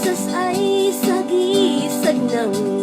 rosas ay sagisag ng